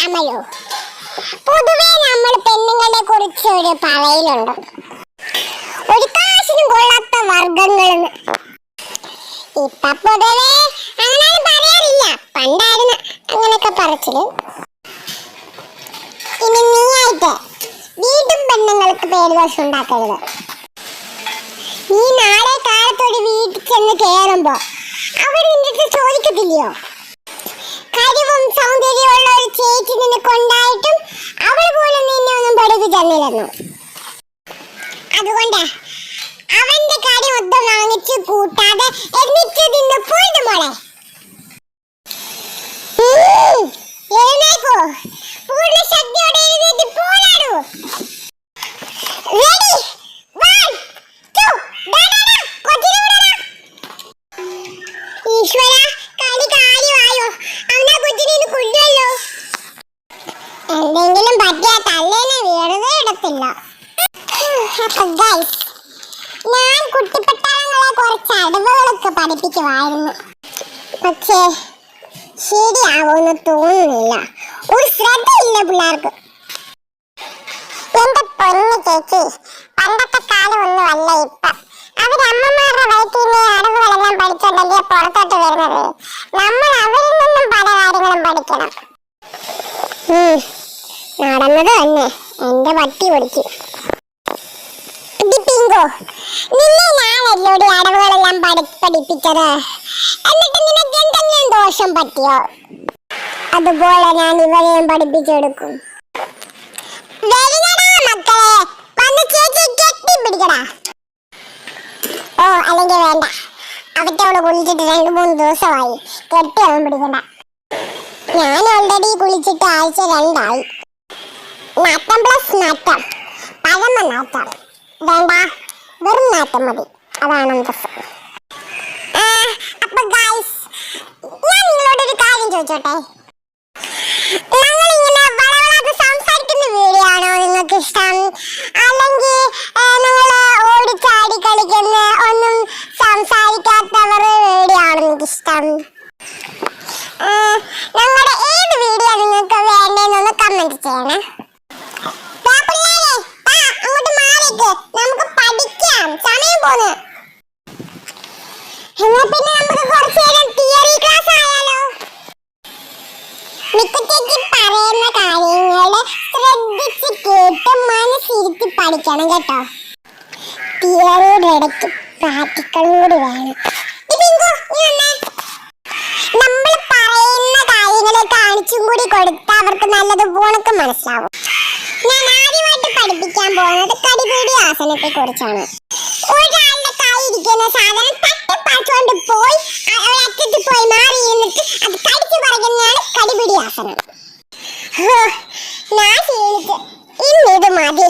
പറയാമല്ലോ പൊതുവെ നമ്മൾ പെണ്ണുങ്ങളെ കുറിച്ച് ഒരു പറയലുണ്ട്. ഒരു കാശിനും കൊള്ളാത്ത വർഗങ്ങളെന്ന് ഇപ്പൊ പൊതുവെ അങ്ങനെ പറയാറില്ല. പണ്ടായിരുന്നു അങ്ങനെയൊക്കെ പറച്ചിൽ. ഇനി നീ ആയിട്ട് വീണ്ടും പെണ്ണുങ്ങൾക്ക് പേര് ദോഷം ഉണ്ടാക്കരുത്. നീ നാളെ കാലത്തൊരു വീട്ടിൽ ചെന്ന് കയറുമ്പോ അവർ നിന്നിട്ട് ചോദിക്കത്തില്ലയോ? കഴിവും സൗന്ദര്യമുള്ള ഒരു ചേച്ചി നിന്നെ കൊണ്ടായിട്ടും അവൾ പോലും നിന്നെ ഒന്നും പഠിപ്പിച്ചു തന്നിരുന്നു അതുകൊണ്ട് അവന്റെ കാര്യം ഒന്നും വാങ്ങിച്ചു കൂട്ടാതെ എന്നിട്ട് നിന്ന് പോയിട്ട് മോളെ. എന്തെങ്കിലും പറ്റിയാ തല്ലേനെ വെറുതെ ഇടത്തില്ല. ഞാൻ കുട്ടിപ്പട്ടാളങ്ങളെ കുറച്ച് അടവുകളൊക്കെ പഠിപ്പിക്കുമായിരുന്നു പക്ഷേ ശരിയാവുമെന്ന് തോന്നുന്നില്ല. ഒരു ശ്രദ്ധയില്ല പിള്ളേർക്ക്. എന്റെ പൊന്നു ചേച്ചി പണ്ടത്തെ കാലം അല്ല ഇപ്പൊ. അവരമ്മമാരുടെ വയറ്റിൽ നിന്ന് അടവുകളെല്ലാം പഠിച്ചോണ്ടല്ലേ പുറത്തോട്ട് വരുന്നത്? നമ്മൾ അവരിൽ നിന്നും പല കാര്യങ്ങളും പഠിക്കണം. നടന്നത് തന്നെ. എന്റെ പട്ടി പൊടിച്ചു പിങ്കോ നിന്നെ ഞാനല്ലോടി അടവുകളെല്ലാം പഠി പഠിപ്പിച്ചത്? എന്നിട്ട് നിനക്ക് എന്തെങ്കിലും ദോഷം പറ്റിയോ? അതുപോലെ ഞാൻ ഇവരെയും പഠിപ്പിച്ചെടുക്കും. മക്കളെ വന്ന് ചേച്ചി കെട്ടി പിടിക്കടാ ഓ വേണ്ട. അവറ്റവൾ കുളിച്ചിട്ട് രണ്ട് മൂന്ന് കെട്ടി പിടിക്കണ്ട. ഞാൻ ഓൾറെഡി കുളിച്ചിട്ട് ആഴ്ച രണ്ടായി. നാട്ടം പ്ലസ് നാട്ടം പഴമ നാട്ടം വേണ്ട വെറും നാട്ടം മതി. അതാണ് അന്തസ് അപ്പൊ ഗൈസ് ഞാൻ നിങ്ങളോട് ഒരു കാര്യം ചോദിച്ചോട്ടെ? വീഡിയോ ആണോ നിങ്ങൾക്ക് ഇഷ്ടം? അല്ലെങ്കിൽ കളിക്കുന്ന വീഡിയോ ആണോ നിങ്ങൾക്ക് ഇഷ്ടം? ഞങ്ങളുടെ ഏത് വീഡിയോ നിങ്ങൾക്ക് വേണ്ടതെന്നൊന്ന് കമന്റ് ചെയ്യണേ. പോന്ന് എന്നാ പിന്നെ നമുക്ക് കുറച്ച് നേരം തിയറി ക്ലാസ് ആയാലോ? മിക്കത്തേക്ക് പറയുന്ന കാര്യങ്ങൾ ശ്രദ്ധിച്ച് കേട്ട് മനസ്സിരുത്തി പഠിക്കണം കേട്ടോ. തിയറിയുടെ ഇടയ്ക്ക് പ്രാക്ടിക്കലും കൂടി വേണം. നമ്മൾ പറയുന്ന കാര്യങ്ങളെ കാണിച്ചും കൂടി കൊടുത്താൽ അവർക്ക് നല്ലതുപോലൊക്കെ മനസ്സിലാവും. ഞാൻ ആദ്യമായിട്ട് പഠിപ്പിക്കാൻ പോകുന്നത് കടിപീടി ആസനത്തെ കുറിച്ചാണ് ഇരിക്കുന്ന സാധനം തട്ടിപ്പറിച്ചുകൊണ്ട് പോയി. ഒരറ്റത്ത് പോയി മാറി ഇരുന്നിട്ട് അത് കടിച്ചു പറിക്കുന്നതാണ് കടിപിടി ആസനം. ഞാൻ ക്ഷീണിച്ച് ഇന്നിത് മതി.